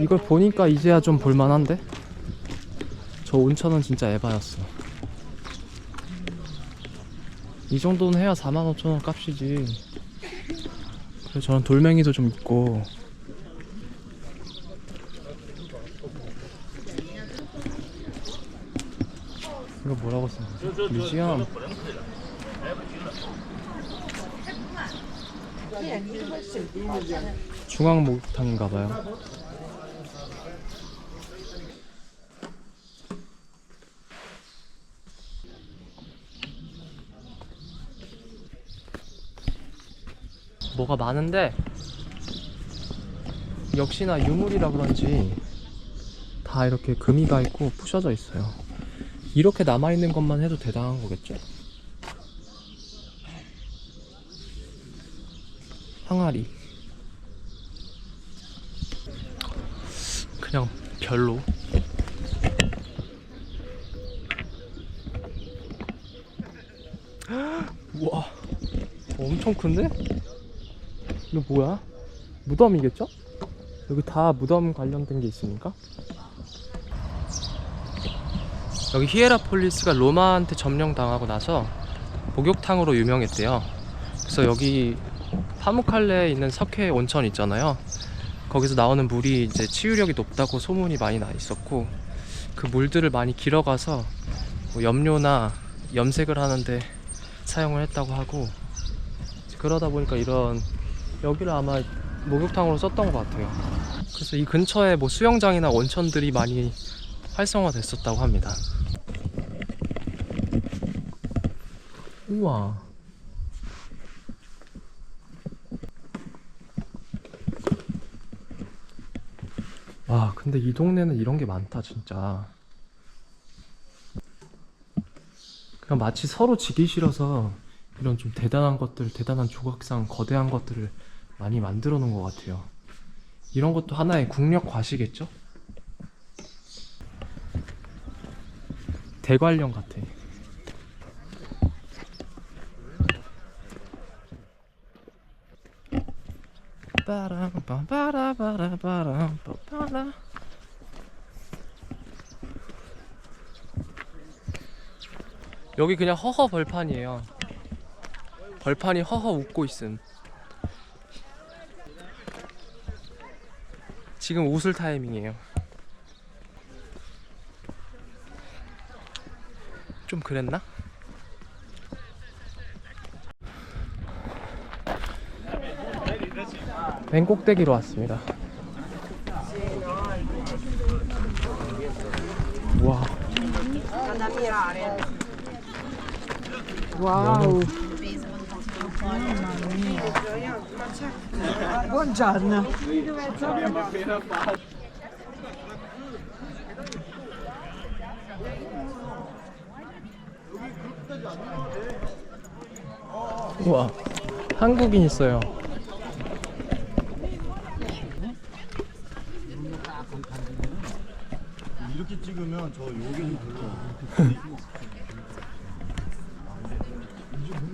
이걸 보니까 이제야 좀 볼만한데? 저 온천은 진짜 에바였어. 이 정도는 해야 45,000원 값이지. 그래서 저는 돌멩이도 좀 있고. 이거 뭐라고 써? 뮤지엄. 중앙 목욕탕인가 봐요. 뭐가 많은데 역시나 유물이라 그런지 다 이렇게 금이 가 있고 부셔져 있어요. 이렇게 남아 있는 것만 해도 대단한 거겠죠? 항아리. 그냥 별로. 우와, 엄청 큰데? 이거 뭐야? 무덤이겠죠? 여기 다 무덤 관련된 게 있으니까? 여기 히에라폴리스가 로마한테 점령당하고 나서 목욕탕으로 유명했대요. 그래서 여기 파무칼레에 있는 석회 온천 있잖아요. 거기서 나오는 물이 이제 치유력이 높다고 소문이 많이 나 있었고 그 물들을 많이 길어가서 뭐 염료나 염색을 하는데 사용을 했다고 하고 그러다 보니까 이런 여기를 아마 목욕탕으로 썼던 것 같아요. 그래서 이 근처에 뭐 수영장이나 온천들이 많이 활성화됐었다고 합니다. 우와. 와, 근데 이 동네는 이런 게 많다, 진짜. 그냥 마치 서로 지기 싫어서 이런 좀 대단한 것들, 대단한 조각상, 거대한 것들을 많이 만들어 놓은 것 같아요. 이런 것도 하나의 국력 과시겠죠? 대관령 같아. 빠라빠라 빠라 빠라 여기 그냥 허허 벌판이에요. 벌판이 허허 웃고 있음. 지금 웃을 타이밍이에요. 좀 그랬나? 맨 꼭대기로 왔습니다. 와. Wow. Buongiorno. 우와. 한국인 있어요. 이렇게 찍으면 저 여기는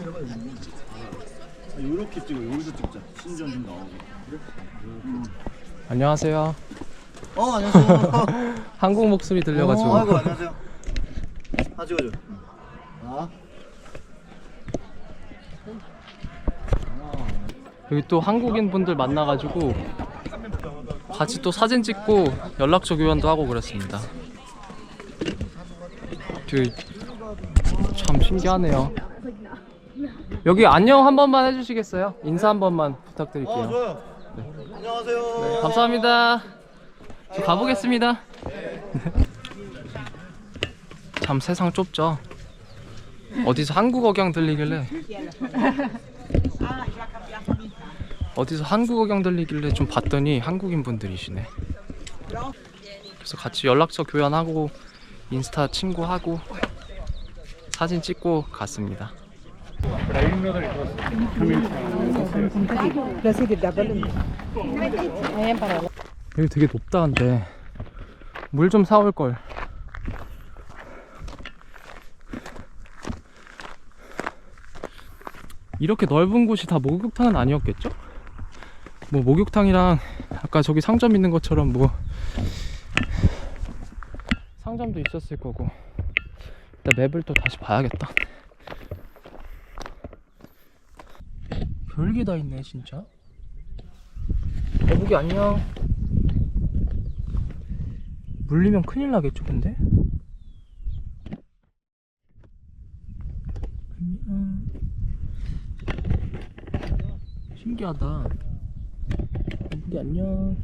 별로 아, 이렇게 찍어 여기서 찍자 신전 좀 나오고 안녕하세요. 어 안녕하세요 한국 목소리 들려가지고. 어, 아이고 안녕하세요 아 찍어줘 아 여기 또 한국인 분들 만나가지고 같이 또 사진 찍고 연락처 교환도 하고 그랬습니다. 되게 참 신기하네요. 여기 안녕 한 번만 해주시겠어요? 인사 한 번만 어, 부탁드릴게요. 좋아요 안녕하세요 네, 감사합니다. 저 가보겠습니다. 참 세상 좁죠. 어디서 한국어 경 들리길래 어디서 한국어 경 들리길래 좀 봤더니 한국인 분들이시네. 그래서 같이 연락처 교환하고 인스타 친구하고 사진 찍고 갔습니다. 여기 되게 높다 근데 물 좀 사올 걸. 이렇게 넓은 곳이 다 목욕탕은 아니었겠죠? 뭐 목욕탕이랑 아까 저기 상점 있는 것처럼 뭐 상점도 있었을 거고 일단 맵을 또 다시 봐야겠다 별게 다 있네 진짜. 거북이 안녕 물리면 큰일 나겠죠 근데? 안녕 신기하다. 거북이 안녕.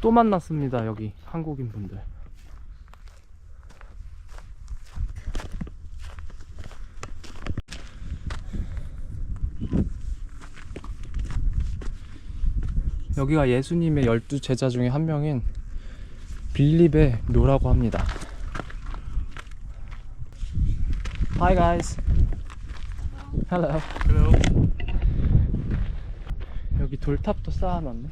또 만났습니다 여기 한국인 분들 여기가 예수님의 열두 제자 중에 한 명인 빌립의 묘라고 합니다. Hi guys. Hello. Hello. 여기 돌탑도 쌓아놨네.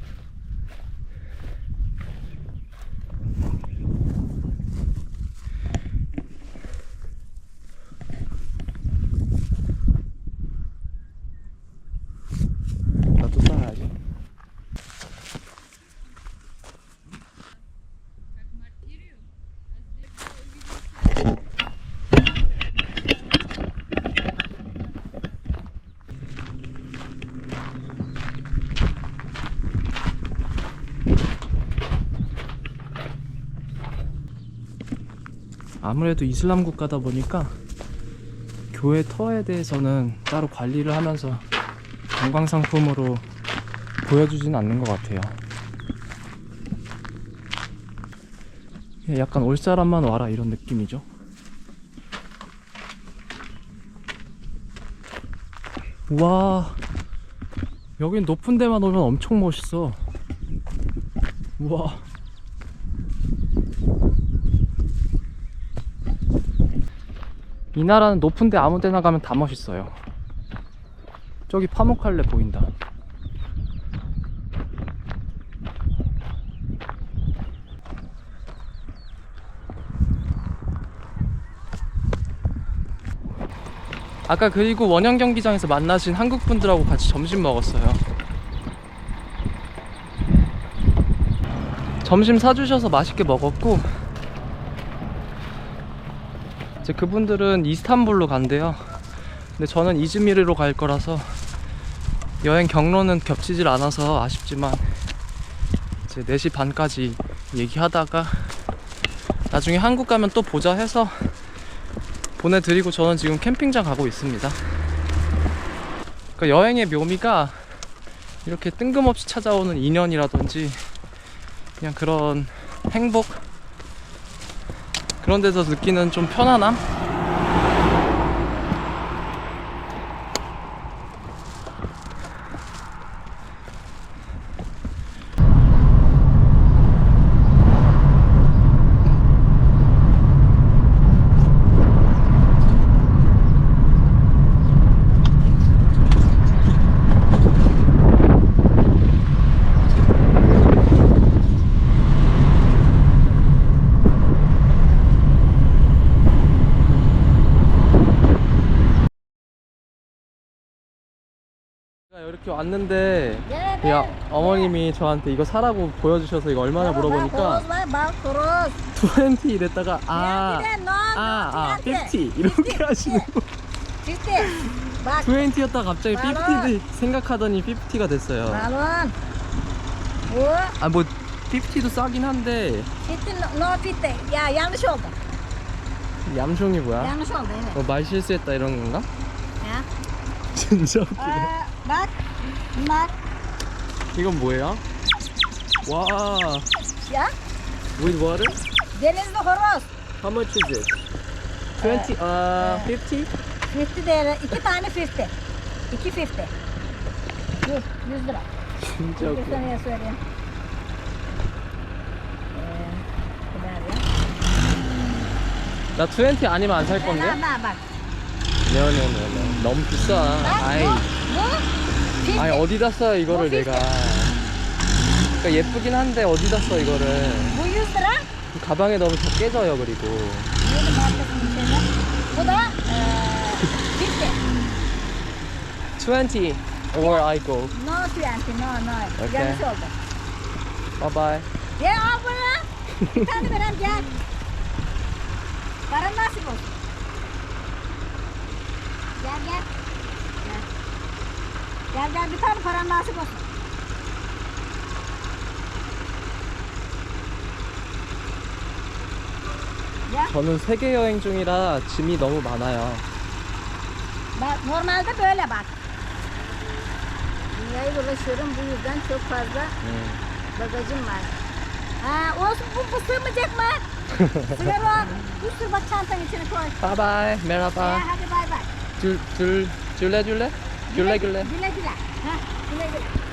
아무래도 이슬람 국가다 보니까 교회 터에 대해서는 따로 관리를 하면서 관광 상품으로 보여주진 않는 것 같아요. 예, 약간 올 사람만 와라 이런 느낌이죠. 와, 여긴 높은 데만 오면 엄청 멋있어. 우와. 이 나라는 높은데 아무 데나 가면 다 멋있어요. 저기 파묵칼레 보인다. 아까 그리고 원형 경기장에서 만나신 한국 분들하고 같이 점심 먹었어요. 점심 사주셔서 맛있게 먹었고 이제 그분들은 이스탄불로 간대요. 근데 저는 이즈미르로 갈 거라서 여행 경로는 겹치질 않아서 아쉽지만 이제 4시 반까지 얘기하다가 나중에 한국 가면 또 보자 해서 보내드리고 저는 지금 캠핑장 가고 있습니다. 그러니까 여행의 묘미가 이렇게 뜬금없이 찾아오는 인연이라든지 그냥 그런 행복 그런 데서 느끼는 좀 편안함? 이렇게 왔는데 네, 야 어머님이 저한테 이거 사라고 보여주셔서 이거 얼마나 물어보니까 바크로스 20 이랬다가 아 아, 아, 50 이렇게 하시는 거. 20였다가 갑자기 50 생각하더니 50가 됐어요. 말원. 아, 뭐 50도 싸긴 한데. 야 양쇼 얌숑이 뭐야? 뭐말 실수했다 이런 건가? 야 진짜 웃기네. 막 막, 이건 뭐예요? 와, 야, with water? deniz de horoz. How much is it? 20, uh, 50? 50 lira, iki tane 50. İki 50. 100, 100 lira. 진짜 Bir 웃겨. seneye söyleyeyim. Ee, kadar ya. 나20 아니면 안 살 건데? bak, bak. 네네네. 너무 비싸. 아이, bu, bu 50. 아니 어디다 써 이거를 뭐 내가. 그러니까 예쁘긴 한데 어디다 써 이거를. Bu 100 lira. 가방에 넣으면 다 깨져요 그리고. 20 or I go. No 20, no, no. Okay. Bye bye. Gel al bunu. Bir tane veren gel. Paran nasip olsun. Gel gel. Gel. Gel gel bir tane paran nasip olsun. Gel. 저는 세계 여행 중이라 짐이 너무 많아요. Bak normalde böyle bak. Dünyayı dolaşıyorum bu yüzden çok fazla bagajım var. Ha, olsun bu, bu sığmayacak mı? Sığar o. Bir sürü bak çantanın içine koy. Bye bye. Ee, Merhaba. hadi bay bay. 줄, 줄, 줄래 줄래? 줄래 줄래? Güle güle. Ha, güle güle.